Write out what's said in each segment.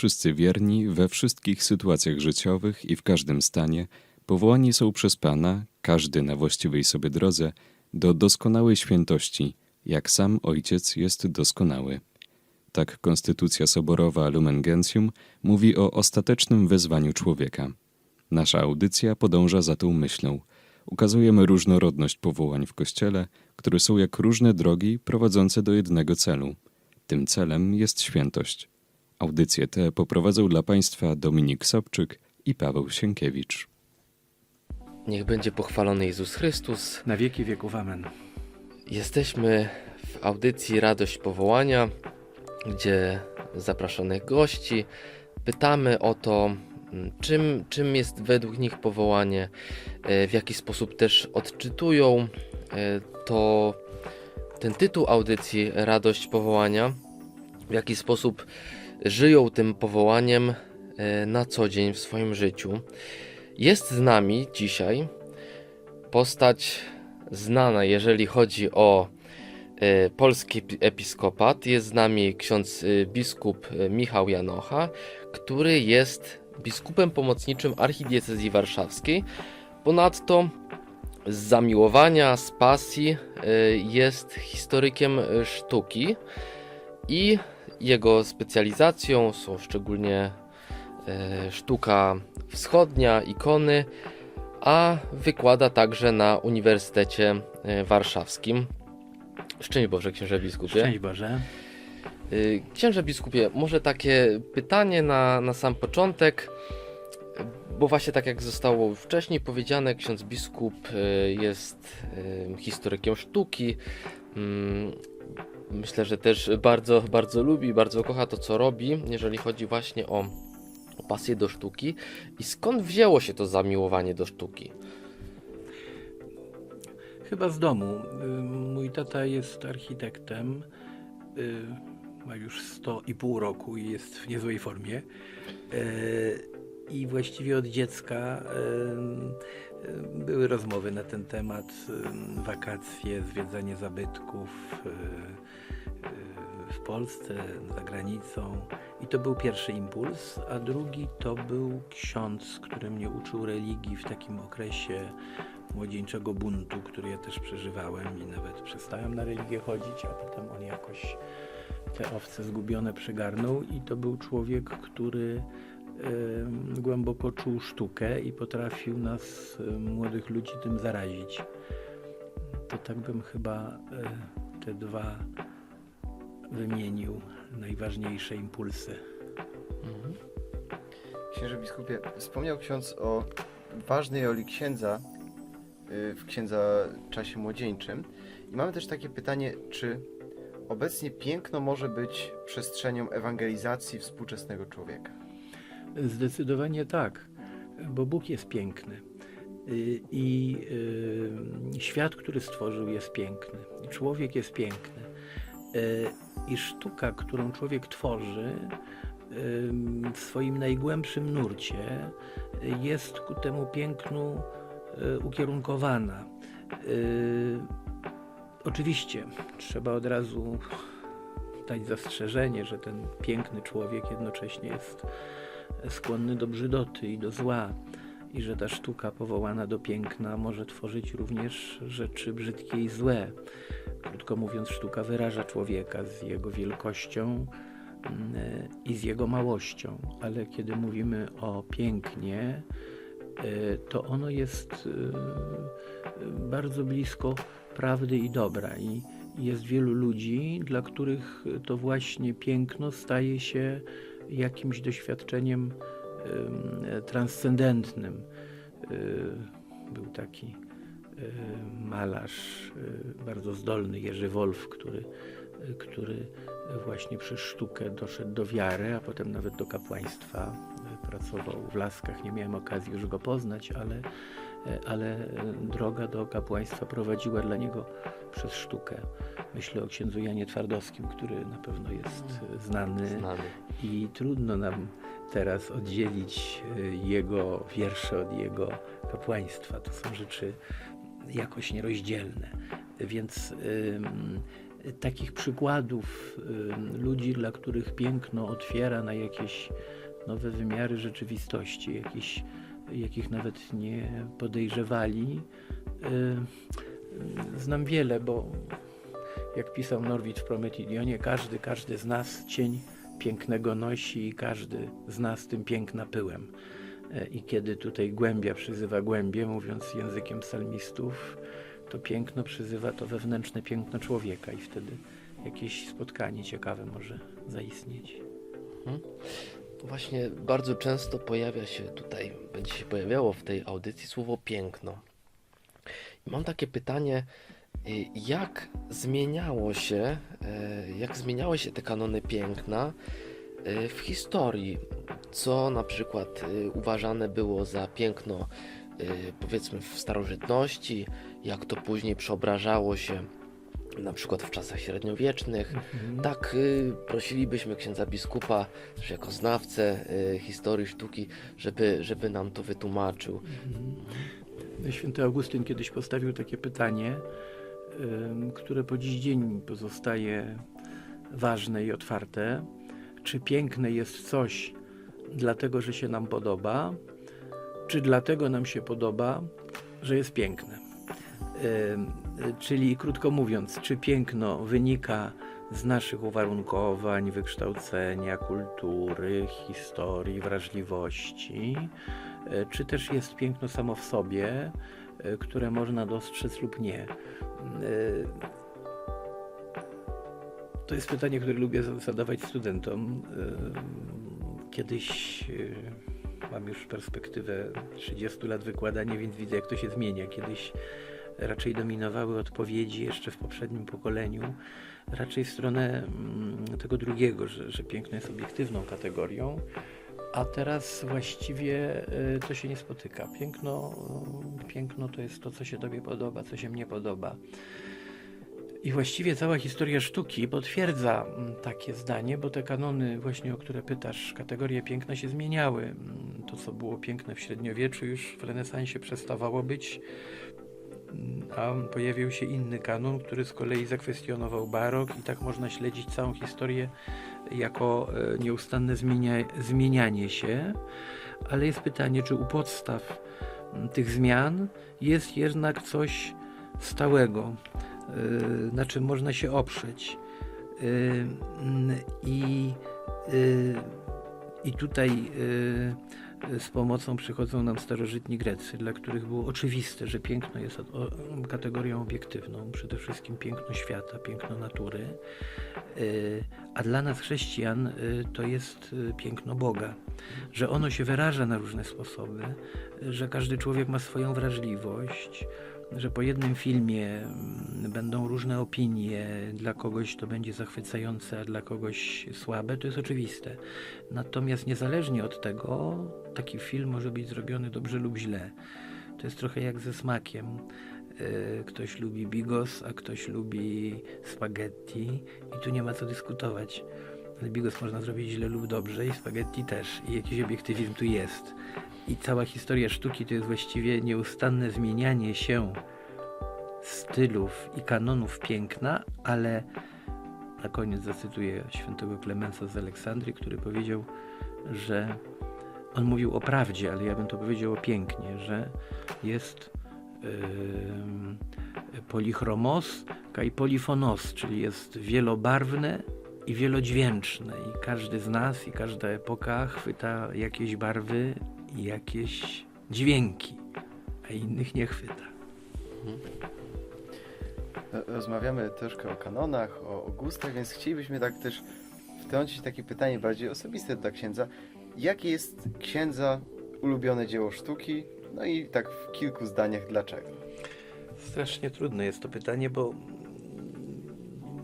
Wszyscy wierni we wszystkich sytuacjach życiowych i w każdym stanie powołani są przez Pana, każdy na właściwej sobie drodze, do doskonałej świętości, jak sam Ojciec jest doskonały. Tak Konstytucja Soborowa Lumen Gentium mówi o ostatecznym wezwaniu człowieka. Nasza audycja podąża za tą myślą. Ukazujemy różnorodność powołań w Kościele, które są jak różne drogi prowadzące do jednego celu. Tym celem jest świętość. Audycje te poprowadzą dla Państwa Dominik Sobczyk i Paweł Sienkiewicz. Niech będzie pochwalony Jezus Chrystus. Na wieki wieków amen. Jesteśmy w audycji Radość Powołania, gdzie zapraszonych gości pytamy o to, mm, czym, czym jest według nich powołanie, e, w jaki sposób też odczytują e, to ten tytuł audycji Radość Powołania, w jaki sposób żyją tym powołaniem e, na co dzień w swoim życiu. Jest z nami dzisiaj postać znana, jeżeli chodzi o e, polski epi- episkopat. Jest z nami ksiądz e, biskup Michał Janocha, który jest biskupem pomocniczym archidiecezji warszawskiej. Ponadto z zamiłowania, z pasji jest historykiem sztuki i jego specjalizacją są szczególnie e, sztuka wschodnia, ikony, a wykłada także na Uniwersytecie e, Warszawskim. Szczęść Boże, księże biskupie. Szczęść Boże. Y, Księże biskupie, może takie pytanie na, na sam początek, bo właśnie tak jak zostało wcześniej powiedziane, ksiądz biskup jest historykiem sztuki. Myślę, że też bardzo, bardzo lubi, bardzo kocha to, co robi, jeżeli chodzi właśnie o, o pasję do sztuki. I skąd wzięło się to zamiłowanie do sztuki? Chyba z domu. Y, Mój tata jest architektem. y, Ma już 100 i pół roku i jest w niezłej formie. Y, I właściwie od dziecka były rozmowy na ten temat. Wakacje, zwiedzanie zabytków w Polsce, za granicą. I to był pierwszy impuls, a drugi to był ksiądz, który mnie uczył religii w takim okresie młodzieńczego buntu, który ja też przeżywałem i nawet przestałem na religię chodzić, a potem on jakoś te owce zgubione przygarnął i to był człowiek, który em, głęboko czuł sztukę i potrafił nas, em, młodych ludzi, tym zarazić. To tak bym chyba e, te dwa wymienił najważniejsze impulsy. Mhm. Księże biskupie, wspomniał ksiądz o ważnej roli księdza y, w księdza czasie młodzieńczym. I mamy też takie pytanie, czy obecnie piękno może być przestrzenią ewangelizacji współczesnego człowieka? Zdecydowanie tak, bo Bóg jest piękny. Y, I y, świat, który stworzył, jest piękny. Człowiek jest piękny. I sztuka, którą człowiek tworzy w swoim najgłębszym nurcie, jest ku temu pięknu y, ukierunkowana. Y, Oczywiście trzeba od razu dać zastrzeżenie, że ten piękny człowiek jednocześnie jest skłonny do brzydoty i do zła, i że ta sztuka powołana do piękna może tworzyć również rzeczy brzydkie i złe. Krótko mówiąc, sztuka wyraża człowieka z jego wielkością mm, i z jego małością, ale kiedy mówimy o pięknie, e, to ono jest e, bardzo blisko prawdy i dobra. I jest wielu ludzi, dla których to właśnie piękno staje się jakimś doświadczeniem em, transcendentnym. Y, Był taki y, malarz y, bardzo zdolny, Jerzy Wolf, który, który właśnie przez sztukę doszedł do wiary, a potem nawet do kapłaństwa. Pracował w Laskach, nie miałem okazji już go poznać, ale, ale droga do kapłaństwa prowadziła dla niego przez sztukę. Myślę o księdzu Janie Twardowskim, który na pewno jest znany Znany. i trudno nam teraz oddzielić y, jego wiersze od jego kapłaństwa. To są rzeczy jakoś nierozdzielne. Więc y, takich przykładów y, ludzi, dla których piękno otwiera na jakieś nowe wymiary rzeczywistości, jakieś, jakich nawet nie podejrzewali. Y, Znam wiele, bo jak pisał Norwid w Prometidionie, każdy, każdy z nas cień pięknego nosi i każdy z nas tym piękna pyłem. E, I kiedy tutaj głębia przyzywa głębię, mówiąc językiem psalmistów, to piękno przyzywa to wewnętrzne piękno człowieka i wtedy jakieś spotkanie ciekawe może zaistnieć. Właśnie bardzo często pojawia się tutaj, będzie się pojawiało w tej audycji słowo piękno. I mam takie pytanie, jak zmieniało się, e, jak zmieniały się te kanony piękna e, w historii? Co na przykład uważane było za piękno, powiedzmy w starożytności, jak to później przeobrażało się na przykład w czasach średniowiecznych, tak, y, prosilibyśmy księdza biskupa, też jako znawcę y, historii sztuki, żeby, żeby nam to wytłumaczył. Mhm. Święty Augustyn kiedyś postawił takie pytanie, które po dziś dzień pozostaje ważne i otwarte. Czy piękne jest coś dlatego, że się nam podoba, czy dlatego nam się podoba, że jest piękne? Czyli krótko mówiąc, czy piękno wynika z naszych uwarunkowań, wykształcenia, kultury, historii, wrażliwości, czy też jest piękno samo w sobie, które można dostrzec lub nie. E, To jest pytanie, które lubię za- zadawać studentom. E, Kiedyś mam już perspektywę 30 lat wykładania, więc widzę, jak to się zmienia. Kiedyś raczej dominowały odpowiedzi jeszcze w poprzednim pokoleniu, raczej w stronę mm, tego drugiego, że, że piękno jest obiektywną kategorią, a teraz właściwie y, to się nie spotyka. Piękno, piękno to jest to, co się Tobie podoba, co się mnie podoba. I właściwie cała historia sztuki potwierdza mm, takie zdanie, bo te kanony, właśnie o które pytasz, kategorie piękna się zmieniały. Mm, To, co było piękne w średniowieczu, już w renesansie przestawało być, mm, a pojawił się inny kanon, który z kolei zakwestionował barok, i tak można śledzić całą historię jako e, nieustanne zmienia, zmienianie się. Ale jest pytanie, czy u podstaw tych zmian jest jednak coś stałego, y, na czym można się oprzeć. Mm, I, i tutaj z pomocą przychodzą nam starożytni Grecy, dla których było oczywiste, że piękno jest kategorią obiektywną, przede wszystkim piękno świata, piękno natury, Y, a dla nas chrześcijan y, to jest y, piękno Boga, że ono się wyraża na różne sposoby, że każdy człowiek ma swoją wrażliwość, że po jednym filmie mm, będą różne opinie, dla kogoś to będzie zachwycające, a dla kogoś słabe, to jest oczywiste. Natomiast niezależnie od tego, taki film może być zrobiony dobrze lub źle. To jest trochę jak ze smakiem. Y, Ktoś lubi bigos, a ktoś lubi spaghetti i tu nie ma co dyskutować. Bigos można zrobić źle lub dobrze i spaghetti też. I jakiś obiektywizm tu jest. I cała historia sztuki to jest właściwie nieustanne zmienianie się stylów i kanonów piękna, ale na koniec zacytuję świętego Klemensa z Aleksandrii, który powiedział, że on mówił o prawdzie, ale ja bym to powiedział pięknie, że jest ym, polichromos i polifonos, czyli jest wielobarwne i wielodźwięczne i każdy z nas i każda epoka chwyta jakieś barwy i jakieś dźwięki, a innych nie chwyta. E, Rozmawiamy troszkę o kanonach, o, o gustach, więc chcielibyśmy tak też wtrącić takie pytanie bardziej osobiste dla księdza. Jakie jest księdza ulubione dzieło sztuki? No i tak w kilku zdaniach dlaczego? Strasznie trudne jest to pytanie, bo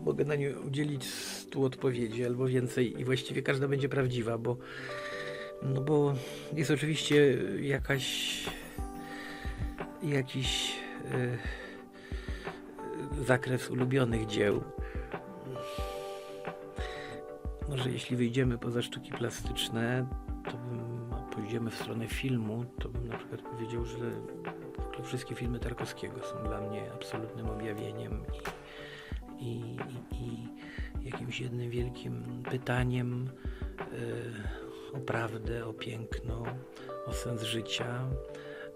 mogę na nie udzielić stu odpowiedzi albo więcej i właściwie każda będzie prawdziwa, bo, no bo jest oczywiście jakaś jakiś e, zakres ulubionych dzieł. Może jeśli wyjdziemy poza sztuki plastyczne, to bym, a pójdziemy w stronę filmu, to bym na przykład powiedział, że wszystkie filmy Tarkowskiego są dla mnie absolutnym objawieniem i, i, jakimś jednym wielkim pytaniem y, o prawdę, o piękno, o sens życia,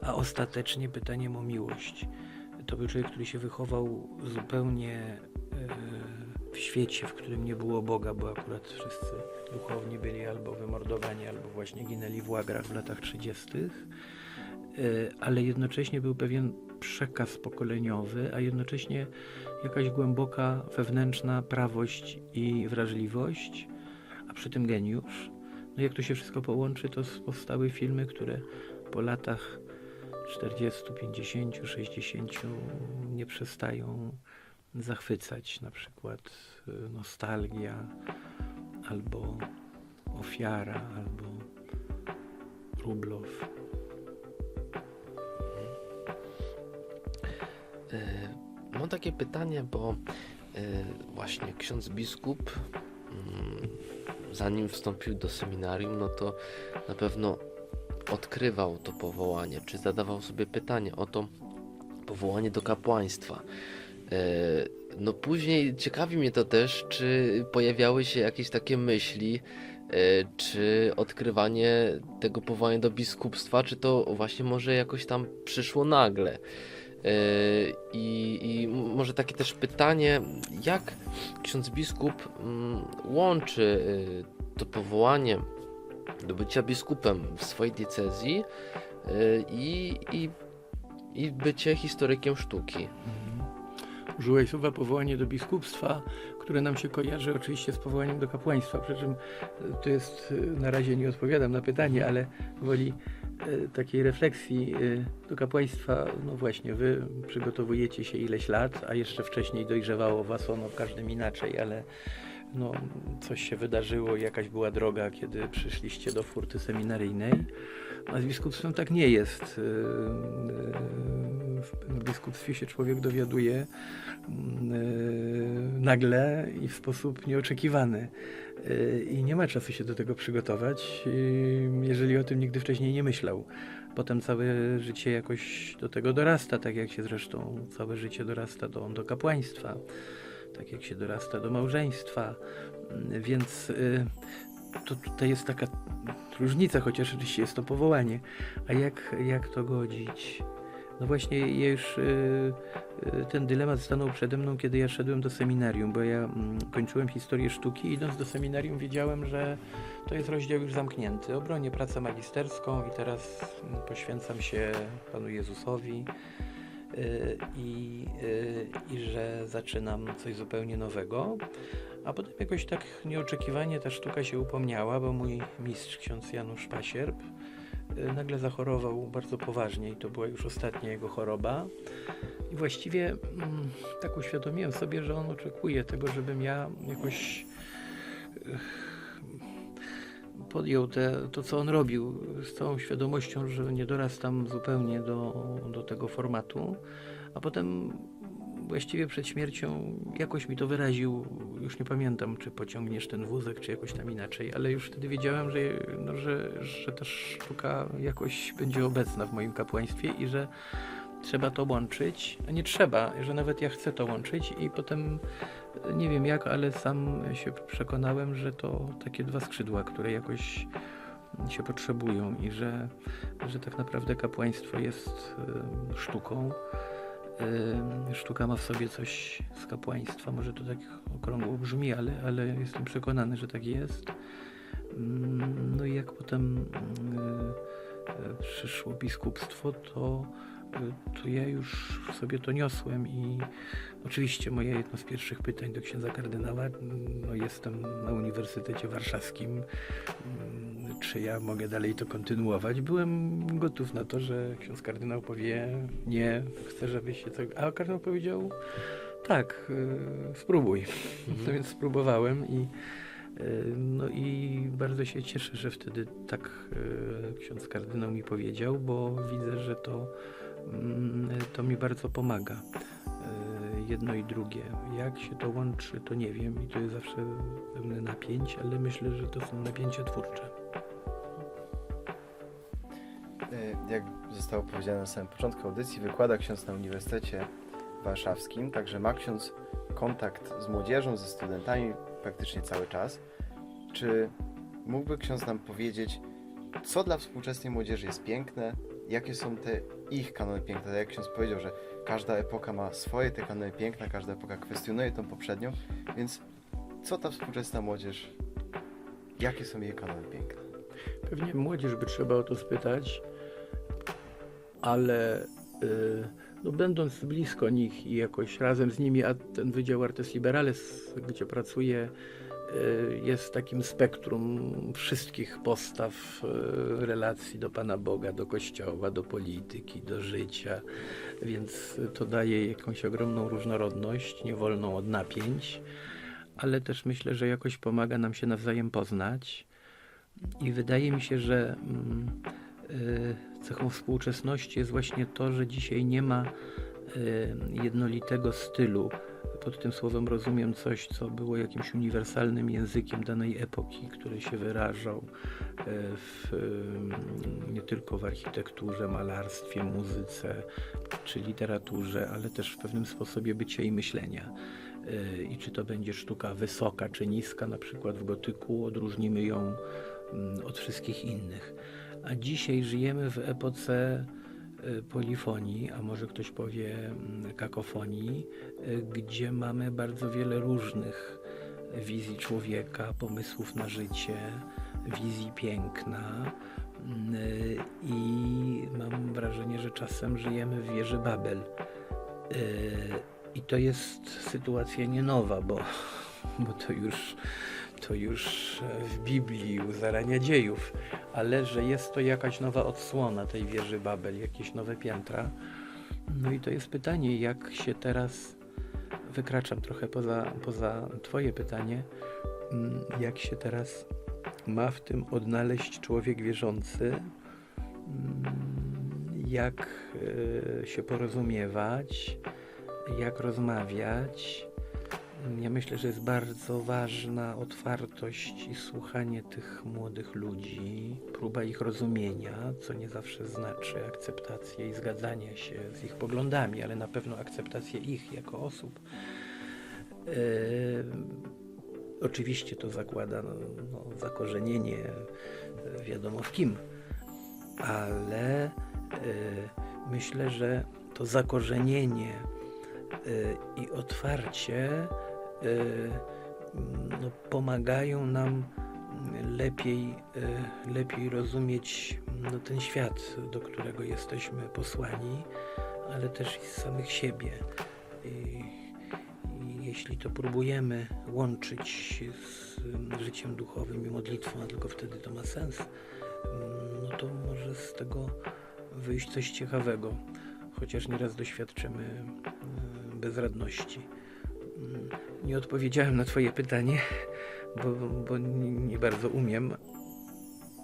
a ostatecznie pytaniem o miłość. To był człowiek, który się wychował zupełnie y, w świecie, w którym nie było Boga, bo akurat wszyscy duchowni byli albo wymordowani, albo właśnie ginęli w łagrach w latach 30., y, ale jednocześnie był pewien przekaz pokoleniowy, a jednocześnie jakaś głęboka wewnętrzna prawość i wrażliwość, a przy tym geniusz. No jak to się wszystko połączy, to powstały filmy, które po latach 40, 50, 60 nie przestają zachwycać. Na przykład y, Nostalgia, albo Ofiara, albo Rublow. Mam takie pytanie, bo e, właśnie ksiądz biskup, mm, zanim wstąpił do seminarium, no to na pewno odkrywał to powołanie, czy zadawał sobie pytanie o to powołanie do kapłaństwa. E, No później ciekawi mnie to też, czy pojawiały się jakieś takie myśli, czy odkrywanie tego powołania do biskupstwa, czy to właśnie może jakoś tam przyszło nagle. Yy, I, I może takie też pytanie, jak ksiądz biskup mm, łączy y, to powołanie do bycia biskupem w swojej diecezji y, i, i, i bycie historykiem sztuki. Użyłeś słowa powołanie do biskupstwa, które nam się kojarzy oczywiście z powołaniem do kapłaństwa. Przy czym e, to jest, na razie nie odpowiadam na pytanie, ale woli takiej refleksji e, do kapłaństwa. No właśnie, wy przygotowujecie się ileś lat, a jeszcze wcześniej dojrzewało was ono w każdym inaczej, ale no, coś się wydarzyło, jakaś była droga, kiedy przyszliście do furty seminaryjnej. A z biskupstwem tak nie jest. W biskupstwie się człowiek dowiaduje mm, e, nagle i w sposób nieoczekiwany. E, I nie ma czasu się do tego przygotować, e, jeżeli o tym nigdy wcześniej nie myślał. Potem całe życie jakoś do tego dorasta, tak jak się zresztą całe życie dorasta do, do kapłaństwa, tak jak się dorasta do małżeństwa. Mm, Więc to tutaj jest taka różnica, chociaż oczywiście jest to powołanie. A jak, jak to godzić? No właśnie, ja już y, y, ten dylemat stanął przede mną, kiedy ja szedłem do seminarium, bo ja mm, kończyłem historię sztuki. Idąc do seminarium, wiedziałem, że to jest rozdział już zamknięty. Obronię pracę magisterską i teraz mm, poświęcam się Panu Jezusowi. y, I, I że zaczynam coś zupełnie nowego. A potem jakoś tak nieoczekiwanie ta sztuka się upomniała, bo mój mistrz, ksiądz Janusz Pasierb, nagle zachorował bardzo poważnie i to była już ostatnia jego choroba. I właściwie mm, tak uświadomiłem sobie, że on oczekuje tego, żebym ja jakoś y, podjął te, to, co on robił, z całą świadomością, że nie dorastam zupełnie do, do tego formatu. A potem właściwie przed śmiercią jakoś mi to wyraził, już nie pamiętam, czy pociągniesz ten wózek, czy jakoś tam inaczej, ale już wtedy wiedziałem, że, no, że, że ta sztuka jakoś będzie obecna w moim kapłaństwie i że trzeba to łączyć, a nie trzeba, że nawet ja chcę to łączyć i potem nie wiem jak, ale sam się przekonałem, że to takie dwa skrzydła, które jakoś się potrzebują i że, że tak naprawdę kapłaństwo jest em, sztuką. Sztuka ma w sobie coś z kapłaństwa. Może to tak okrągło brzmi, ale, ale jestem przekonany, że tak jest. Mm, No i jak potem mm, e, przyszło biskupstwo, to, to ja już sobie to niosłem i oczywiście moje jedno z pierwszych pytań do księdza kardynała, no jestem na Uniwersytecie Warszawskim, mm, czy ja mogę dalej to kontynuować. Byłem gotów na to, że ksiądz kardynał powie nie, chcę, żeby się to... A kardynał powiedział tak, y, spróbuj. No więc spróbowałem i y, no i bardzo się cieszę, że wtedy tak y, ksiądz kardynał mi powiedział, bo widzę, że to, to mi bardzo pomaga. Y, Jedno i drugie. Jak się to łączy, to nie wiem i to jest zawsze pewne napięcie, ale myślę, że to są napięcia twórcze. Y, Jak zostało powiedziane na samym początku audycji, wykłada ksiądz na Uniwersytecie Warszawskim, także ma ksiądz kontakt z młodzieżą, ze studentami praktycznie cały czas. Czy mógłby ksiądz nam powiedzieć, co dla współczesnej młodzieży jest piękne, jakie są te ich kanony piękne? Tak jak ksiądz powiedział, że każda epoka ma swoje te kanony piękna, każda epoka kwestionuje tą poprzednią, więc co ta współczesna młodzież, jakie są jej kanony piękne? Pewnie młodzież by trzeba o to spytać, ale y, no, będąc blisko nich i jakoś razem z nimi, a ten Wydział Artes Liberales, gdzie pracuję, jest takim spektrum wszystkich postaw y, relacji do Pana Boga, do Kościoła, do polityki, do życia, więc to daje jakąś ogromną różnorodność, niewolną od napięć, ale też myślę, że jakoś pomaga nam się nawzajem poznać. I wydaje mi się, że mm, y, cechą współczesności jest właśnie to, że dzisiaj nie ma y, jednolitego stylu. Pod tym słowem rozumiem coś, co było jakimś uniwersalnym językiem danej epoki, który się wyrażał y, w, y, nie tylko w architekturze, malarstwie, muzyce czy literaturze, ale też w pewnym sposobie bycia i myślenia. Y, I czy to będzie sztuka wysoka czy niska, na przykład w gotyku, odróżnimy ją mm, od wszystkich innych. A dzisiaj żyjemy w epoce polifonii, a może ktoś powie mm, kakofonii, y, gdzie mamy bardzo wiele różnych wizji człowieka, pomysłów na życie, wizji piękna. Mm, y, I mam wrażenie, że czasem żyjemy w wieży Babel. Y, I to jest sytuacja nie nowa, bo, bo to już to już w Biblii u zarania dziejów, ale że jest to jakaś nowa odsłona tej wieży Babel, jakieś nowe piętra. No i to jest pytanie, jak się teraz, wykraczam trochę poza, poza Twoje pytanie, mm, jak się teraz ma w tym odnaleźć człowiek wierzący, mm, jak e, się porozumiewać, jak rozmawiać. Ja myślę, że jest bardzo ważna otwartość i słuchanie tych młodych ludzi, próba ich rozumienia, co nie zawsze znaczy akceptację i zgadzanie się z ich poglądami, ale na pewno akceptację ich jako osób. Yy, oczywiście to zakłada no, no, zakorzenienie e, wiadomo w kim, ale e, myślę, że to zakorzenienie e, i otwarcie e, no, pomagają nam lepiej, e, lepiej rozumieć no, ten świat, do którego jesteśmy posłani, ale też i samych siebie. I, i jeśli to próbujemy łączyć z mm, życiem duchowym i modlitwą, a tylko wtedy to ma sens, mm, no to może z tego wyjść coś ciekawego, chociaż nieraz doświadczymy mm, bezradności. Nie odpowiedziałem na Twoje pytanie, bo, bo nie, bardzo umiem.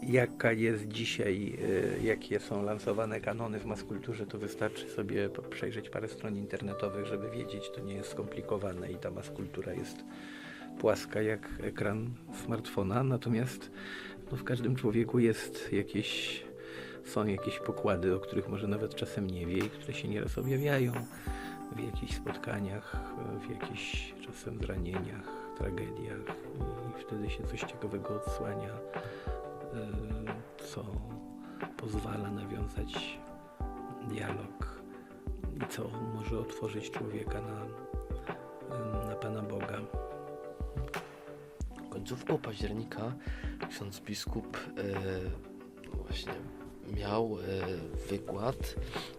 Jaka jest dzisiaj, y, jakie są lansowane kanony w maskulturze, to wystarczy sobie przejrzeć parę stron internetowych, żeby wiedzieć, to nie jest skomplikowane i ta maskultura jest płaska jak ekran smartfona, natomiast no, w każdym człowieku jest jakieś, są jakieś pokłady, o których może nawet czasem nie wie i które się nieraz objawiają w jakichś spotkaniach, w jakichś czasem zranieniach, tragediach i wtedy się coś ciekawego odsłania, y, co pozwala nawiązać dialog i co może otworzyć człowieka na, na Pana Boga. końcówką października ksiądz biskup e, właśnie miał e, wykład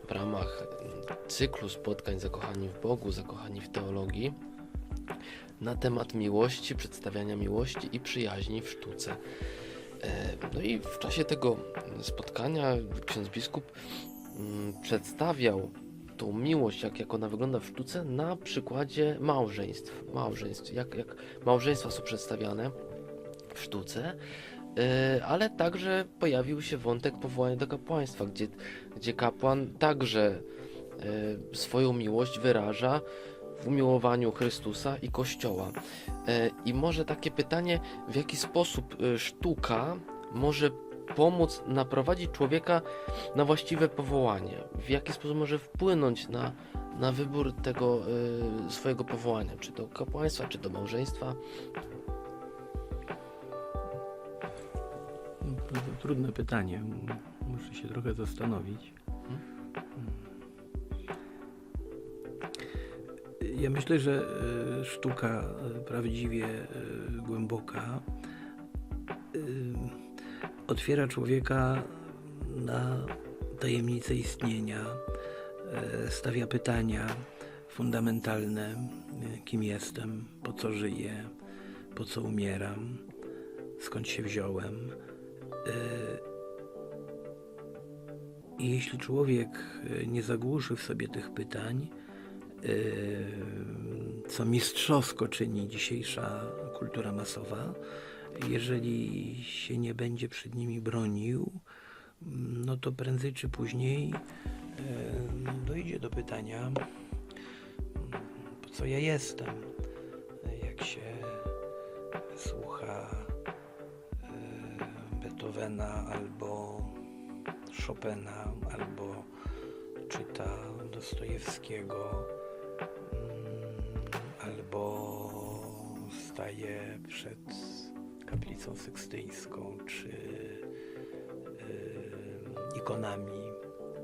w ramach m, cyklu spotkań Zakochani w Bogu, Zakochani w Teologii na temat miłości, przedstawiania miłości i przyjaźni w sztuce. E, no i w czasie tego mm, spotkania ksiądz biskup mm, przedstawiał tą miłość, jak, jak ona wygląda w sztuce, na przykładzie małżeństw. Małżeństw, jak, jak małżeństwa są przedstawiane w sztuce, ale także pojawił się wątek powołania do kapłaństwa, gdzie, gdzie kapłan także yy, swoją miłość wyraża w umiłowaniu Chrystusa i Kościoła. Yy, I może takie pytanie, w jaki sposób sztuka może pomóc naprowadzić człowieka na właściwe powołanie, w jaki sposób może wpłynąć na, na wybór tego swojego powołania, czy do kapłaństwa, czy do małżeństwa? Trudne pytanie. Muszę się trochę zastanowić. Ja myślę, że e, sztuka e, prawdziwie e, głęboka otwiera człowieka na tajemnicę istnienia, stawia pytania fundamentalne, kim jestem, po co żyję, po co umieram, skąd się wziąłem. I jeśli człowiek e, nie zagłuszy w sobie tych pytań, e, co mistrzowsko czyni dzisiejsza kultura masowa, jeżeli się nie będzie przed nimi bronił, no to prędzej czy później e, dojdzie do pytania, po co ja jestem, jak się słucha Beethovena albo Chopina, albo czyta Dostojewskiego, mm, albo staje przed kaplicą sykstyńską, czy ikonami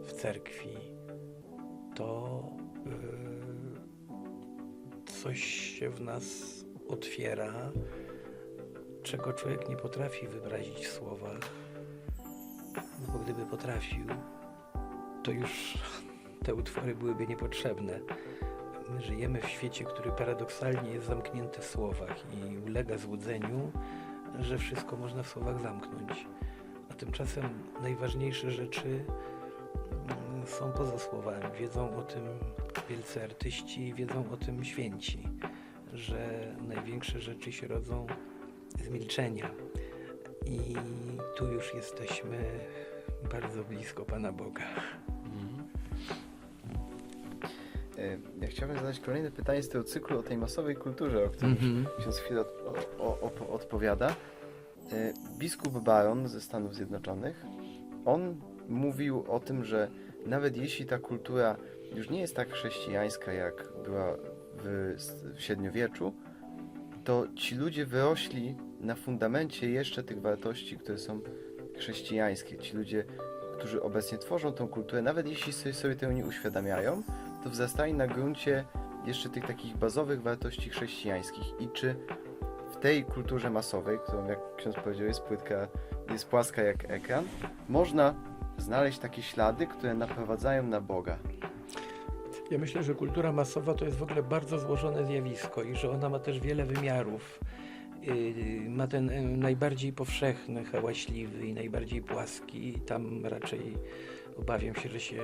w cerkwi, to coś się w nas otwiera, czego człowiek nie potrafi wyrazić w słowach. No bo gdyby potrafił, to już te utwory byłyby niepotrzebne. My żyjemy w świecie, który paradoksalnie jest zamknięty w słowach i ulega złudzeniu, że wszystko można w słowach zamknąć. A tymczasem najważniejsze rzeczy mm, są poza słowami. Wiedzą o tym wielcy artyści, wiedzą o tym święci, że największe rzeczy się rodzą z milczenia. I tu już jesteśmy bardzo blisko Pana Boga. E, Ja chciałbym zadać kolejne pytanie z tego cyklu o tej masowej kulturze, o którym Mhm. ksiądz chwilę od, o, o, odpowiada. E, Biskup Baron ze Stanów Zjednoczonych, on mówił o tym, że nawet jeśli ta kultura już nie jest tak chrześcijańska, jak była w, w średniowieczu, to ci ludzie wyrośli na fundamencie jeszcze tych wartości, które są chrześcijańskie. Ci ludzie, którzy obecnie tworzą tą kulturę, nawet jeśli sobie, sobie tego nie uświadamiają, to wzrastali na gruncie jeszcze tych takich bazowych wartości chrześcijańskich. I czy w tej kulturze masowej, którą jak ksiądz powiedział jest płytka, jest płaska jak ekran, można znaleźć takie ślady, które naprowadzają na Boga. Ja myślę, że kultura masowa to jest w ogóle bardzo złożone zjawisko i że ona ma też wiele wymiarów. Yy, Ma ten y, najbardziej powszechny, hałaśliwy i najbardziej płaski. Tam raczej obawiam się, że się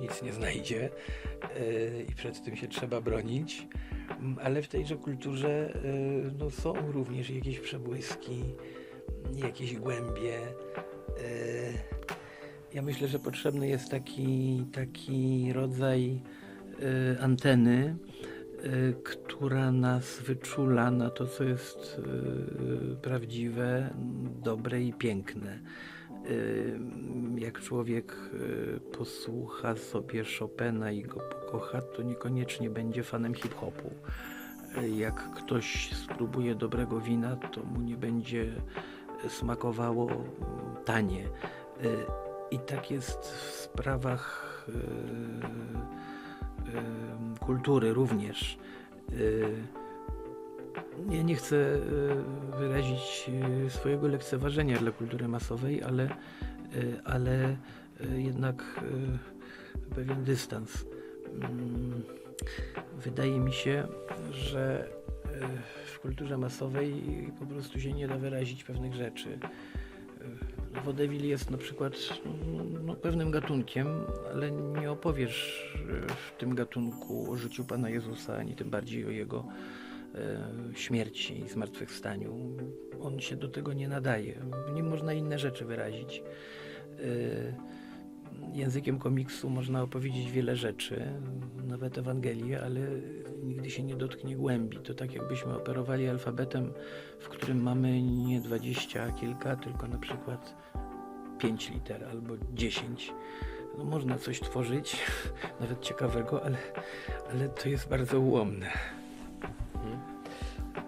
nic nie znajdzie yy, i przed tym się trzeba bronić. Ale w tejże kulturze no, są również jakieś przebłyski, jakieś głębie. Ja myślę, że potrzebny jest taki, taki rodzaj y, anteny, y, która nas wyczula na to, co jest y, prawdziwe, dobre i piękne. Y, Jak człowiek y, posłucha sobie Chopina i go pokocha, to niekoniecznie będzie fanem hip-hopu. Y, Jak ktoś spróbuje dobrego wina, to mu nie będzie smakowało y, tanie. Y, i tak jest w sprawach y, y, kultury również. Ja nie chcę y, wyrazić y, swojego lekceważenia dla kultury masowej, ale, y, ale jednak pewien dystans. Wydaje mi się, że w kulturze masowej po prostu się nie da wyrazić pewnych rzeczy. Wodewil jest na przykład no, pewnym gatunkiem, ale nie opowiesz y, w tym gatunku o życiu Pana Jezusa, ani tym bardziej o Jego e, śmierci i zmartwychwstaniu. On się do tego nie nadaje. W nim można inne rzeczy wyrazić. E, Językiem komiksu można opowiedzieć wiele rzeczy, nawet Ewangelię, ale nigdy się nie dotknie głębi. To tak jakbyśmy operowali alfabetem, w którym mamy nie dwadzieścia kilka, tylko na przykład pięć liter albo dziesięć. no, można coś tworzyć, nawet ciekawego, ale, ale to jest bardzo ułomne.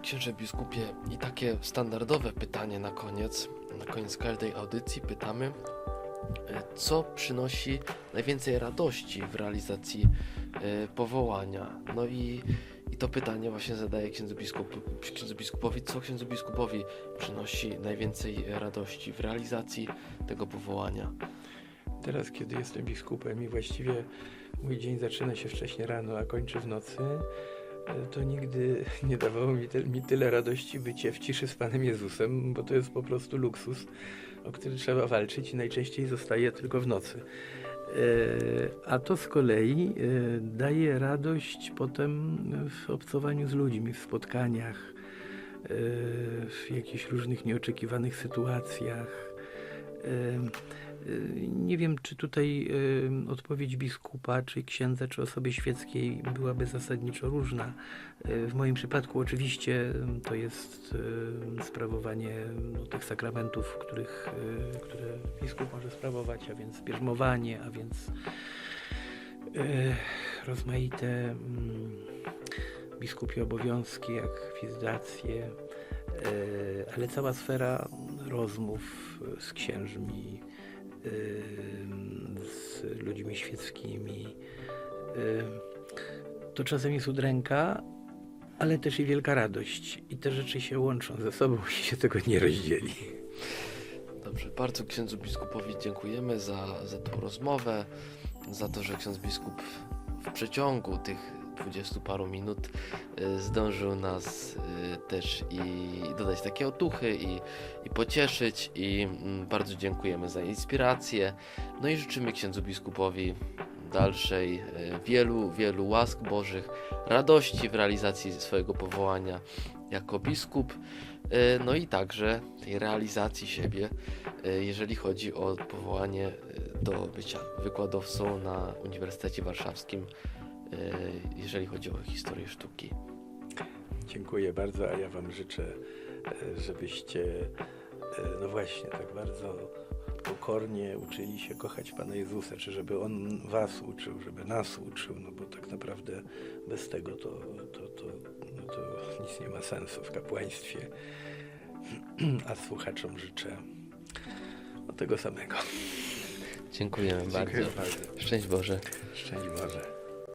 Księże biskupie, i takie standardowe pytanie na koniec. Na koniec każdej audycji pytamy, co przynosi najwięcej radości w realizacji e, powołania. No i, i to pytanie właśnie zadaję księdzu, biskupu, księdzu biskupowi, co księdzu biskupowi przynosi najwięcej radości w realizacji tego powołania. Teraz, kiedy jestem biskupem i właściwie mój dzień zaczyna się wcześnie rano, a kończy w nocy, e, to nigdy nie dawało mi, te, mi tyle radości bycie w ciszy z Panem Jezusem, bo to jest po prostu luksus, o który trzeba walczyć i najczęściej zostaje tylko w nocy. E, A to z kolei e, daje radość potem w obcowaniu z ludźmi, w spotkaniach, e, w jakichś różnych nieoczekiwanych sytuacjach. E, Nie wiem, czy tutaj odpowiedź biskupa, czy księdza, czy osoby świeckiej byłaby zasadniczo różna. Y, w moim przypadku oczywiście to jest sprawowanie no, tych sakramentów, których, y, które biskup może sprawować, a więc bierzmowanie, a więc y, rozmaite mm, biskupie obowiązki, jak wizytacje, y, ale cała sfera rozmów z księżmi, z ludźmi świeckimi. Ym, To czasem jest udręka, ale też i wielka radość. I te rzeczy się łączą ze sobą i się tego nie rozdzieli. Dobrze, bardzo księdzu biskupowi dziękujemy za, za tą rozmowę, za to, że ksiądz biskup w przeciągu tych dwudziestu paru minut y, zdążył nas y, też i dodać takie otuchy i, i pocieszyć i mm, bardzo dziękujemy za inspirację. No i życzymy księdzu biskupowi dalszej y, wielu, wielu łask bożych, radości w realizacji swojego powołania jako biskup, no i także tej realizacji siebie jeżeli chodzi o powołanie do bycia wykładowcą na Uniwersytecie Warszawskim, jeżeli chodzi o historię sztuki. Dziękuję bardzo, a ja Wam życzę, e, żebyście, e, no właśnie, tak bardzo pokornie uczyli się kochać Pana Jezusa, czy żeby On Was uczył, żeby nas uczył, no bo tak naprawdę bez tego to, to, to, no to nic nie ma sensu w kapłaństwie. A słuchaczom życzę tego samego. Dziękujemy bardzo. bardzo. Szczęść Boże. Szczęść Boże.